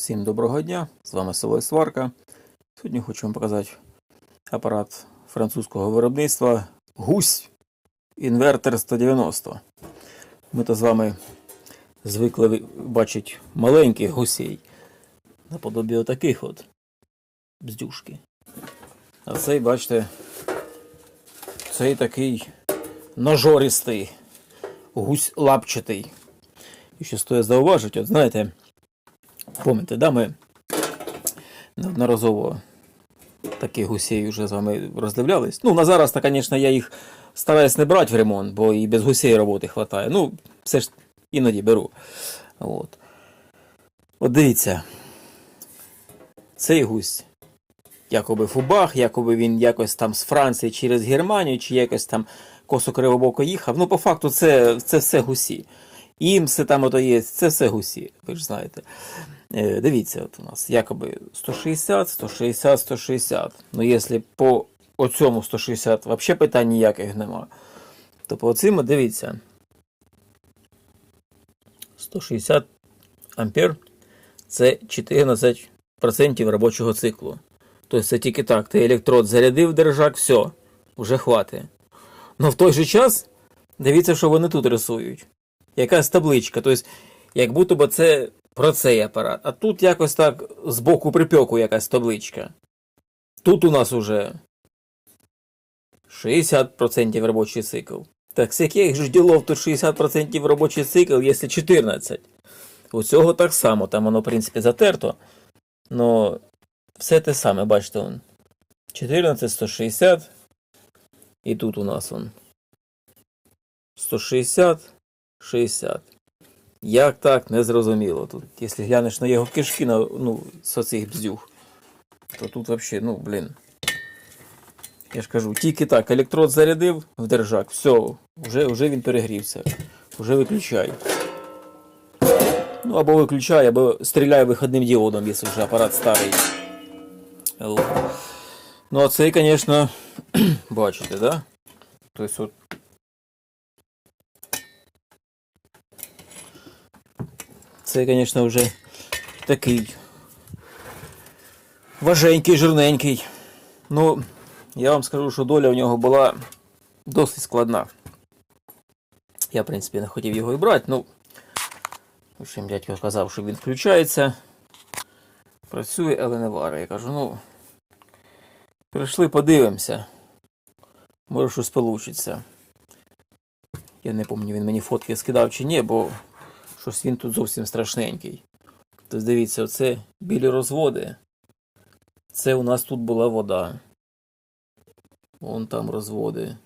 Всім доброго дня! З вами село Сварка. Сьогодні хочу вам показати апарат французького виробництва Гусь Інвертер 190. Ми то з вами звикли ви- бачити маленьких гусей. Наподобі отаких от бздюшки. А цей, бачите, цей такий ножористий, гусь лапчатий. І що стоїть зауважити, от знаєте, Помните, да, ми неодноразово таких гусей вже з вами роздивлялись. Ну, на зараз, звісно, я їх стараюсь не брати в ремонт, бо і без гусей роботи вистачає. Ну, все ж іноді беру. От. От дивіться. Цей гусь. Якоби фубах, якоби він якось там з Франції через Германію, чи якось там косо кривобоко їхав. Ну, по факту, це, це все гусі. Імси там ото є, це все гусі, ви ж знаєте. Е, Дивіться, от у нас якоби 160, 160, 160. Ну, якщо по оцьому 160 взагалі питань ніяких нема. То по оцим, дивіться. 160 ампер це 14% робочого циклу. Тобто це тільки так, ти електрод зарядив держак, все, вже хватить. Ну в той же час, дивіться, що вони тут рисують. Якась табличка. Тобто, як будто би це про цей апарат. А тут якось так з боку припеку якась табличка. Тут у нас уже 60% робочий цикл. Так з яких ж ділов тут 60% робочий цикл, якщо 14? У цього так само, там воно, в принципі, затерто. Но все те саме, бачите, он. 14, 160. І тут у нас он. 160, 60. Як так, не зрозуміло. Тут, якщо глянеш на його кишки, на, ну, з оцих бздюх, то тут взагалі, ну, блін. Я ж кажу, тільки так, електрод зарядив в держак, все, вже, вже він перегрівся. Вже виключай. Ну, або виключай, або стріляй виходним діодом, якщо вже апарат старий. Ну, а цей, звісно, бачите, да? Тобто, Це, звісно, вже такий важенький, жирненький. Ну, я вам скажу, що доля у нього була досить складна. Я, в принципі, не хотів його і брати, ну, в общем, дядько казав, що він включається, працює, але не варить. Я кажу, ну, прийшли, подивимося. Може, щось вийде. Я не пам'ятаю, він мені фотки скидав чи ні, бо щось він тут зовсім страшненький. Тобто дивіться, оце білі розводи. Це у нас тут була вода. Вон там розводи.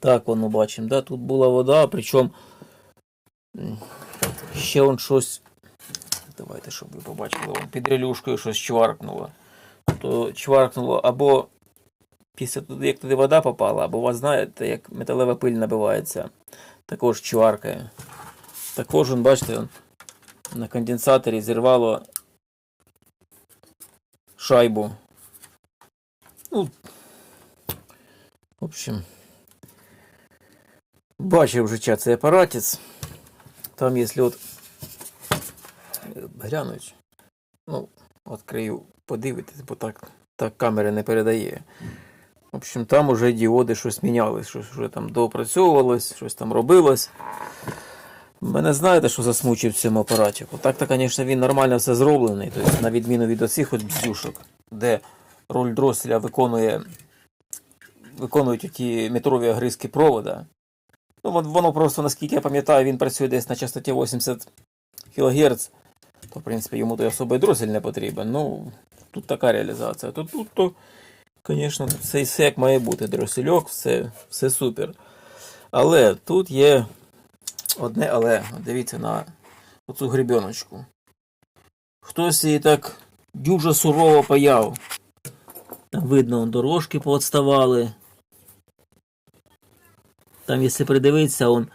Так воно бачимо, да? тут була вода, причому ще он щось. Давайте, щоб ви побачили, вон під релюшкою щось чваркнуло. То чваркнуло або після туди, як туди вода попала, або у вас знаєте, як металева пиль набивається, також чваркає. Також, он, бачите, на конденсаторі зірвало шайбу. Ну, в общем, бачив життя цей апаратець. Там, якщо от глянуть, ну, відкрию, подивитись, бо так, так камера не передає. В общем, там уже діоди щось мінялись, щось вже там доопрацьовувалось, щось там робилось. Мене знаєте, що засмучив в цьому апараті? Так-то, звісно, він нормально все зроблений, тобто, на відміну від оцих от бздюшок, де роль дроселя виконує, виконують ті метрові огризки провода. Ну, воно просто, наскільки я пам'ятаю, він працює десь на частоті 80 кГц, то, в принципі, йому той особий дросель не потрібен. Ну, тут така реалізація. То тут, то, звісно, все як має бути. Дросельок, все, все супер. Але тут є Одне, але дивіться на оцю гребіночку. Хтось її так дуже сурово паяв. Там видно, дорожки поотставали. Там, якщо придивитися, он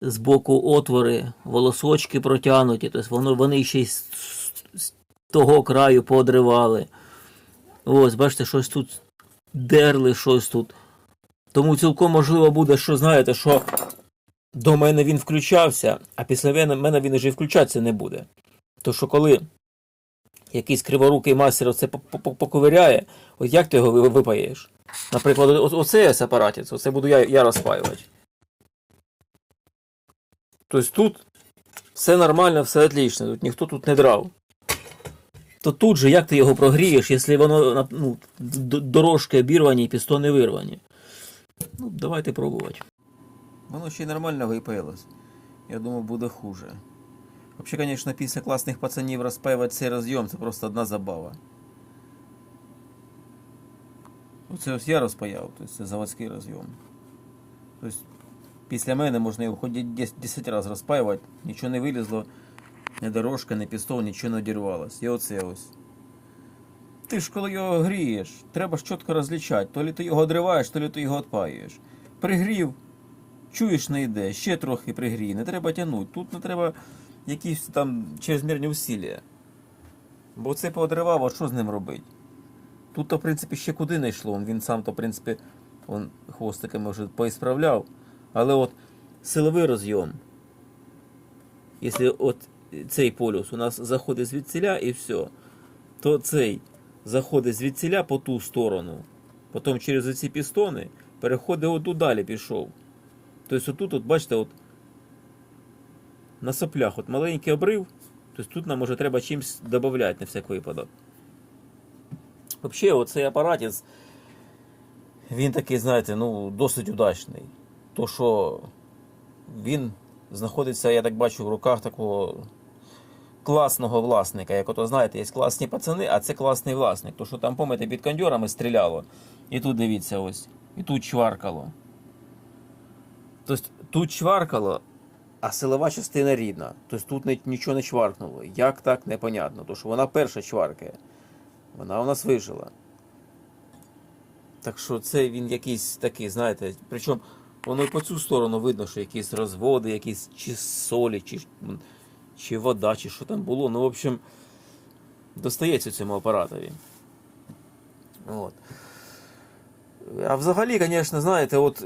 з боку отвори, волосочки протягнуті, тобто воно, вони ще й з, з того краю поодривали. Ось, бачите, щось тут дерли, щось тут. Тому цілком можливо буде, що знаєте, що до мене він включався, а після мене він вже включатися не буде. То що коли якийсь криворукий мастер по- поковиряє, от як ти його випаєш? Наприклад, оце ось апаратець, оце буду я, я розпаювати. Тобто тут все нормально, все отлично, тут ніхто тут не драв. То тут же як ти його прогрієш, якщо воно ну, дорожки обірвані і пістони вирвані? Ну, давайте пробувати. Воно ще й нормально випаялось. Я думав, буде хуже. Взагалі, звісно, після класних пацанів розпаювати цей розйом це просто одна забава. Оце ось я розпаяв, тобто це заводський розйом. Тобто після мене можна його хоч 10 разів розпаювати, нічого не вилізло, ні дорожка, ні пістол, нічого не одірвалось. І оце ось. Ти ж коли його грієш, треба ж чітко розлічати, то лі ти його одриваєш, то лі ти його відпаюєш. Пригрів, чуєш, не йде, ще трохи пригрій, не треба тягнути. Тут не треба якісь там чрезмірні усилля. Бо це поодривав, а що з ним робити? Тут, то, в принципі, ще куди не йшло. Він сам, то, в принципі, он хвостиками вже поісправляв. Але от силовий розйом. Якщо от цей полюс у нас заходить звідсіля і все, то цей заходить звідсіля по ту сторону. Потім через ці пістони переходить оту далі пішов. Тобто отут, от, бачите, от на соплях от маленький обрив, тобто тут нам може треба чимось додати на всяк випадок. Взагалі, оцей апаратець, він такий, знаєте, ну, досить удачний. То, що він знаходиться, я так бачу, в руках такого класного власника. Як ото, знаєте, є класні пацани, а це класний власник. То, що там, пам'ятаєте, під кондьорами стріляло. І тут дивіться ось, і тут чваркало. Тобто тут чваркало, а силова частина рідна. Тобто тут нічого не чваркнуло. Як так, непонятно. Тому що вона перша чваркає. Вона у нас вижила. Так що це він якийсь такий, знаєте, причому воно і по цю сторону видно, що якісь розводи, якісь чи солі, чи, чи вода, чи що там було. Ну, в общем, достається цьому апаратові. От. А взагалі, звісно, знаєте, от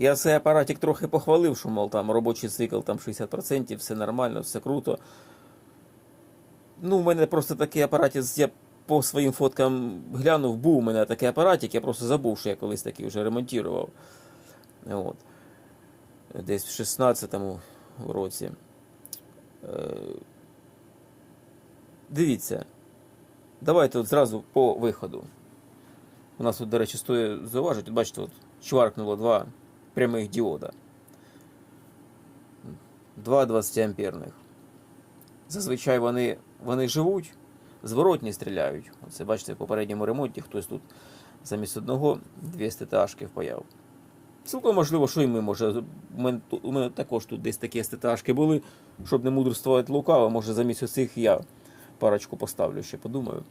я цей апаратик трохи похвалив, що, мол, там робочий цикл там 60%, все нормально, все круто. Ну, у мене просто такий апаратець, я по своїм фоткам глянув, був у мене такий апаратик, я просто забув, що я колись такий вже ремонтував. От. Десь в 16-му році. Е, Дивіться. Давайте от зразу по виходу. У нас тут, до речі, стоїть зауважити, бачите, от чваркнуло два прямих діода. Два 20 амперних. Зазвичай вони, вони живуть, зворотні стріляють. Оце бачите, в попередньому ремонті хтось тут замість одного дві СТТАшки впаяв. Цілком можливо, що і ми може. У мене, у мене також тут десь такі СТТАшки були, щоб не мудрствувати лукаво, може замість оцих я парочку поставлю, ще подумаю.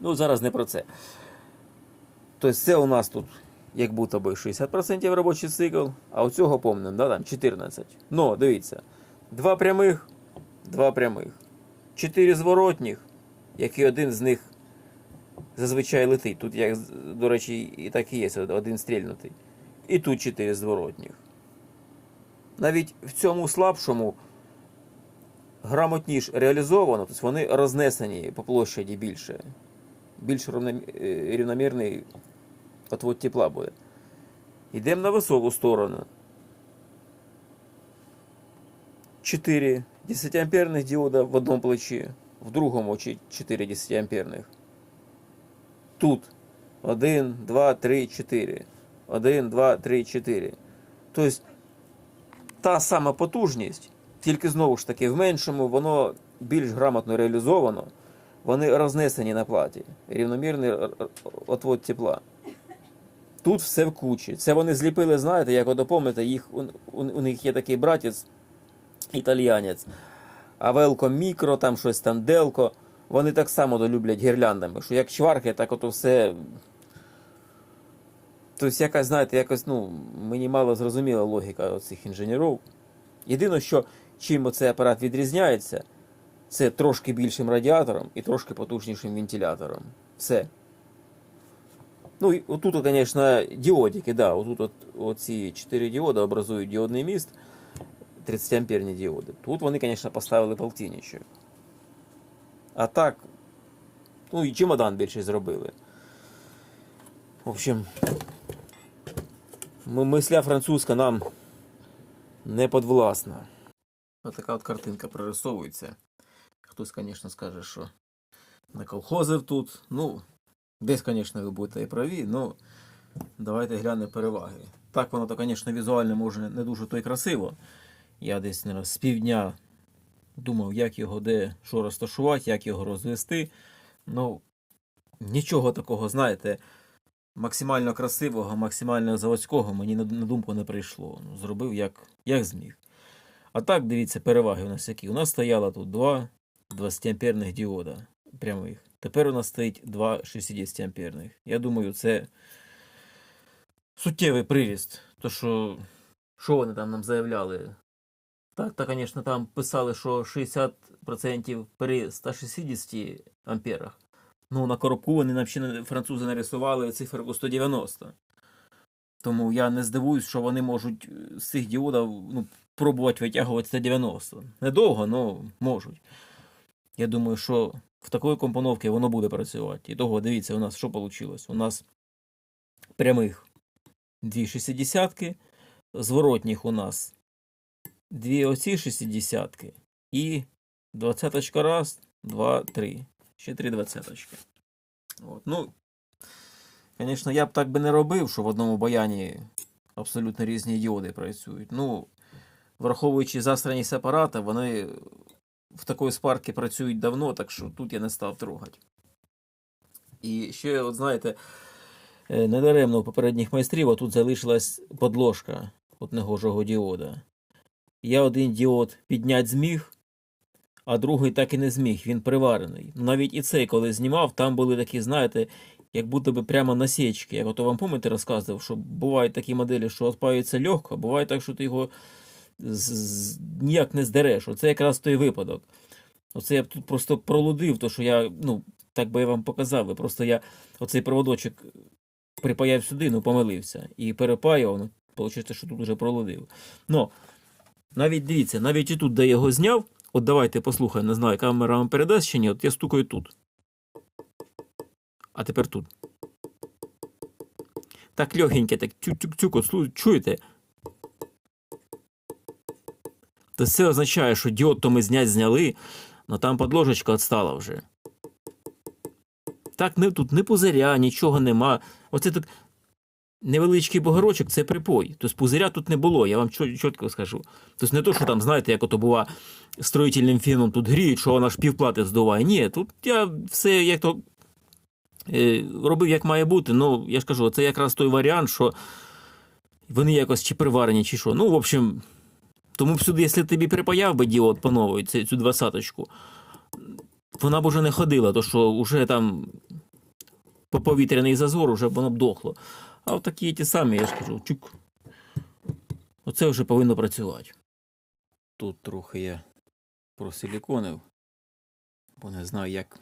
Ну, зараз не про це. Тобто це у нас тут як будто би 60% робочий цикл, а у цього помним, да, там 14. Ну, дивіться, два прямих, два прямих, чотири зворотніх, який один з них зазвичай летить. Тут, як, до речі, і так і є, один стрільнутий. І тут чотири зворотніх. Навіть в цьому слабшому грамотніше реалізовано, тобто вони рознесені по площаді більше. Більш е, рівномірний отвод тепла буде. Йдемо на високу сторону. 4 10-амперних діода в одному плечі, в другому 4 10-амперних. Тут 1, 2, 3, 4. 1, 2, 3, 4. Тобто та сама потужність, тільки знову ж таки в меншому, воно більш грамотно реалізовано, вони рознесені на платі. Рівномірний р- р- отвод тепла. Тут все в кучі. Це вони зліпили, знаєте, як от їх, у, у, у них є такий братець, італіянець, Авелко Мікро, там щось там Делко. Вони так само долюблять гірляндами, що як чварки, так ото все. Тобто, якась, знаєте, якось, ну, мені мало зрозуміла логіка цих інженерів. Єдине, що чим оцей апарат відрізняється, це трошки більшим радіатором і трошки потужнішим вентилятором. Все. Ну, отут, звісно, діодики, да, отут от, оці 4 діоди образують діодний міст, 30 амперні діоди. Тут вони, звісно, поставили полтинничі. А так, ну і чемодан більше зробили. В общем, мисля французька нам не подвласна. Ось така от картинка прорисовується. Хтось, звісно, скаже, що на наколхозив тут. Ну, десь, звісно, ви будете і праві, ну давайте глянемо переваги. Так воно то, звісно, візуально може не дуже то й красиво. Я десь наверно, з півдня думав, як його де що розташувати, як його розвести. Ну, нічого такого, знаєте, максимально красивого, максимально заводського мені на, на думку не прийшло. Ну, зробив як, як зміг. А так, дивіться, переваги у нас які. У нас стояло тут два 20 амперних діода прямих. Тепер у нас стоїть два 60 амперних. Я думаю, це суттєвий приріст. То що, що вони там нам заявляли? Так, та, звісно, там писали, що 60% при 160 амперах. Ну, на коробку вони нам ще французи нарисували циферку 190. Тому я не здивуюсь, що вони можуть е, з цих діодів ну, пробувати витягувати 190. Недовго, але можуть. Я думаю, що в такої компоновки воно буде працювати. І того, дивіться, у нас що вийшло? У нас прямих дві 60 зворотніх у нас дві оці 60 і двадцяточка раз, два, три. Ще три двадцяточки. От. Ну, звісно, я б так би не робив, що в одному баяні абсолютно різні діоди працюють. Ну, враховуючи застраність апарата, вони в такої спарки працюють давно, так що тут я не став трогати. І ще, от знаєте, е, недаремно у попередніх майстрів отут залишилась подложка от негожого діода. Я один діод підняти зміг, а другий так і не зміг, він приварений. Навіть і цей, коли знімав, там були такі, знаєте, як будто би прямо насічки. Як ото вам пам'ятаєте, розказував, що бувають такі моделі, що відпаюється легко, а буває так, що ти його ніяк не здереш. Оце якраз той випадок. Оце я б тут просто пролудив, то що я, ну, так би я вам показав. Просто я оцей проводочок припаяв сюди, ну помилився. І перепаював, ну, виходить, що тут вже пролудив. Ну, навіть дивіться, навіть і тут, де я його зняв, от давайте послухаємо, не знаю, камера вам передасть чи ні, от я стукаю тут. А тепер тут. Так легеньке, так тюк-тюк-тюк, от чуєте? То це означає, що діод то ми знять зняли, але там подложечка відстала вже. Так, не, тут не пузиря, нічого нема. Оце так невеличкий бугорочок це припой. Тобто пузиря тут не було, я вам чітко скажу. Тобто не то, що там, знаєте, як ото бува строїтельним фіном тут гріють, що вона ж півплати здуває. Ні, тут я все як то е, робив, як має бути. Ну, я ж кажу, це якраз той варіант, що вони якось чи приварені, чи що. Ну, в общем, тому б сюди, якщо тобі припаяв би діод по цю, цю двадцяточку, вона б уже не ходила, то що вже там по повітряний зазор вже б воно б дохло. А от такі ті самі, я ж кажу, чук. Оце вже повинно працювати. Тут трохи я просиліконив, бо не знаю, як,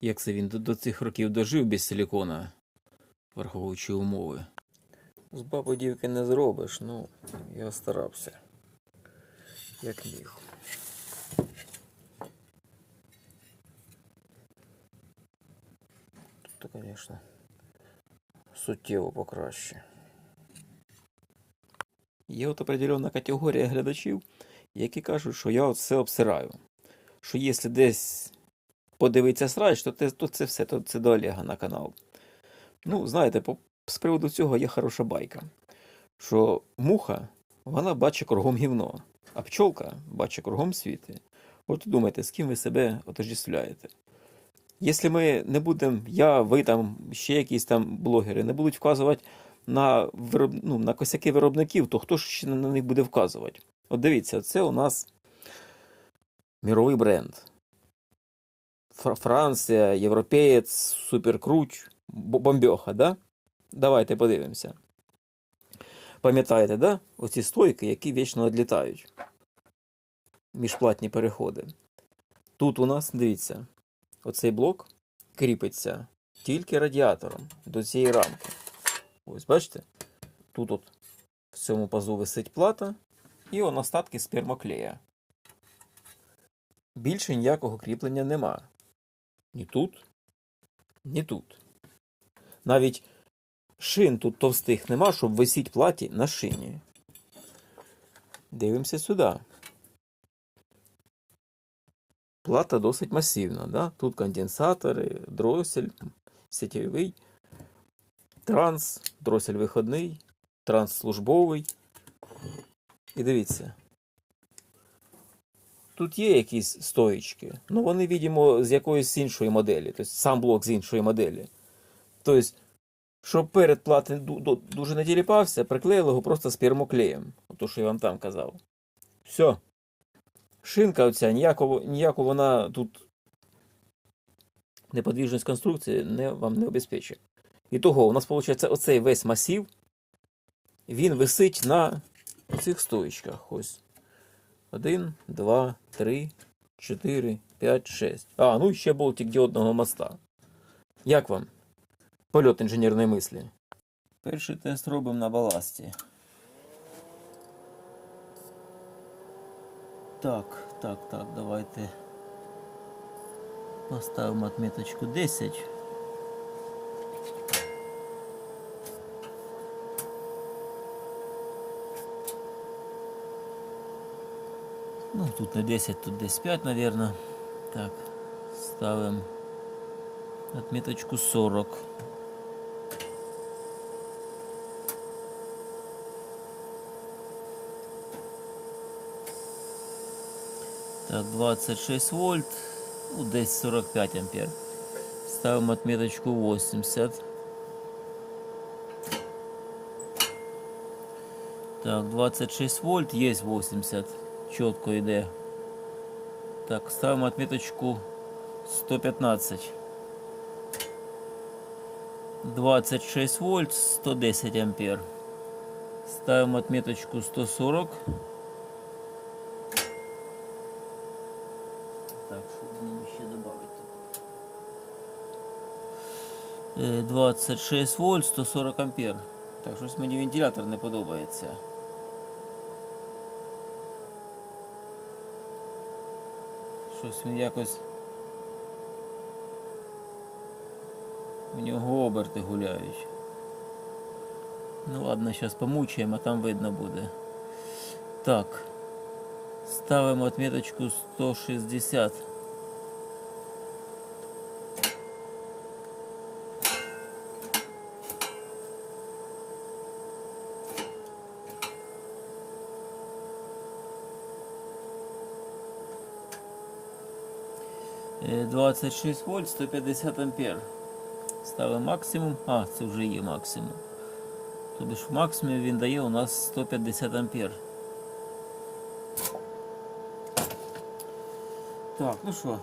як це він до, до цих років дожив без силікона, враховуючи умови. З бабу дівки не зробиш, ну, я старався. Як міг. Тут, звісно, суттєво покраще. Є от определенна категорія глядачів, які кажуть, що я от все обсираю. Що якщо десь подивитися срач, то, те, то це все, то це до Олега на канал. Ну, знаєте, по, з приводу цього є хороша байка. Що муха, вона бачить кругом гівно, а пчолка бачить кругом світи. От думайте, з ким ви себе отождествляєте. Якщо ми не будемо, я, ви там, ще якісь там блогери, не будуть вказувати на, вироб... ну, на косяки виробників, то хто ж ще на них буде вказувати? От дивіться, це у нас міровий бренд. Франція, європеєць, суперкруч, бо- бомбьоха, да? Давайте подивимося. Пам'ятаєте, да? Оці стойки, які вічно відлітають. Міжплатні переходи. Тут у нас, дивіться, оцей блок кріпиться тільки радіатором до цієї рамки. Ось бачите? Тут от в цьому пазу висить плата і он остатки спермоклея. Більше ніякого кріплення нема. Ні тут, ні тут. Навіть шин тут товстих нема, щоб висіть платі на шині. Дивимося сюди. Плата досить масивна. Да? Тут конденсатори, дросель, сетєвий, транс, дросель виходний, транс службовий. І дивіться. Тут є якісь стоїчки, але вони, відомо, з якоїсь іншої моделі, тобто сам блок з іншої моделі. Тобто, щоб перед плати ду- ду- дуже не тіліпався, приклеїли його просто з пермоклеєм. То, що я вам там казав. Все. Шинка оця, ніякого, ніяку вона тут неподвіжність конструкції не, вам не обезпечує. І того, у нас виходить оцей весь масив, він висить на цих стоїчках. Ось. Один, два, три, чотири, п'ять, шесть. А, ну і ще болтик діодного моста. Як вам? Польот інженерної мислі. Перший тест робимо на баласті. Так, так, так, давайте поставимо отметочку 10. Ну, тут не 10, тут десь 5, наверное. Так, ставим отметочку 40. Так, 26 вольт, ну, десь 45 ампер. Ставим отметочку 80. Так, 26 вольт, есть 80. Четко йде. Так, ставим отметочку 115. 26 вольт, 110 ампер. Ставим отметочку 140. Так, 26 вольт, 140 ампер. Так, щось мені вентилятор не подобається. Щось він якось. У нього оберти гуляють. Ну ладно, зараз помучаємо, а там видно буде. Так. Ставимо отметочку 160. 26 вольт, 150 ампер. Ставимо максимум. А, це вже є максимум. Тобто ж в максимумі він дає у нас 150 ампер. Так, ну що?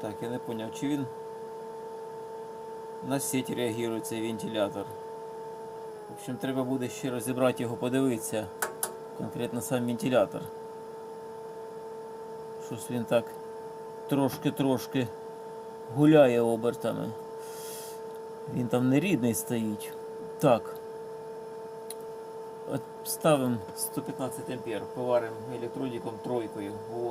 Так, я не поняв, чи він на сеть реагує цей вентилятор. В общем, треба буде ще розібрати його, подивитися. Конкретно сам вентилятор. Щось він так трошки-трошки гуляє обертами. Він там не рідний стоїть. Так. От Ставимо 115 ампер, поваримо електродиком тройкою в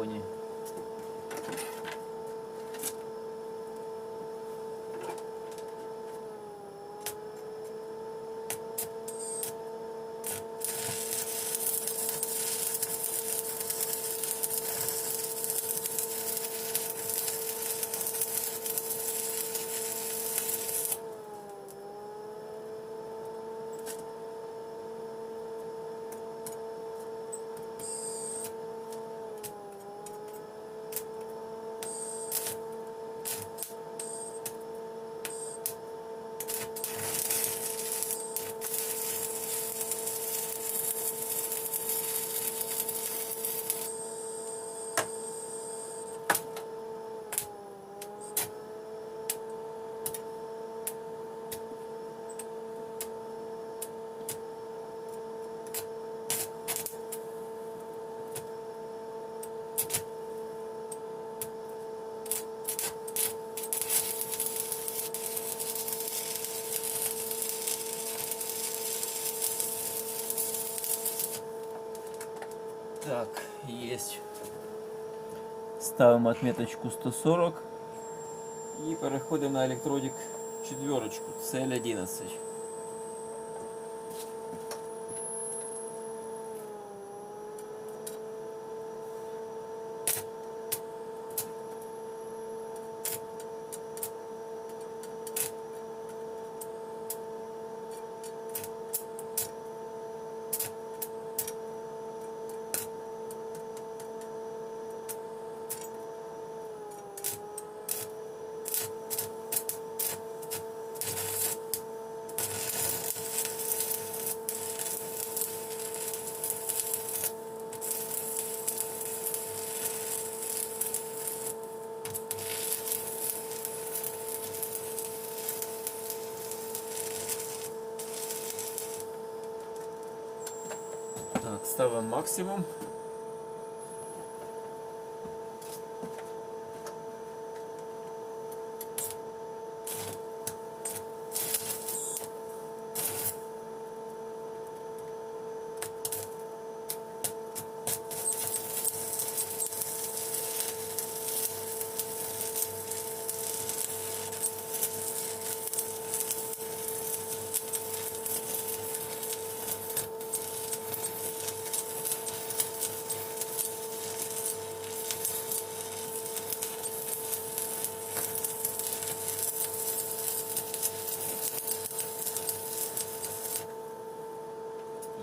Так, есть. Ставим отметочку 140 и переходим на электродик четверочку, цель 11. Максимум.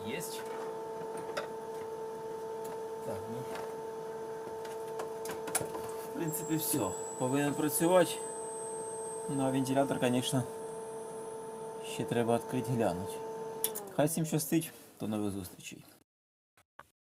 Есть. Так, ну. В принципі, все. Повинен працювати. Ну, а вентилятор, звісно, ще треба відкрити глянути. Хай всім щастить, до нових зустрічей.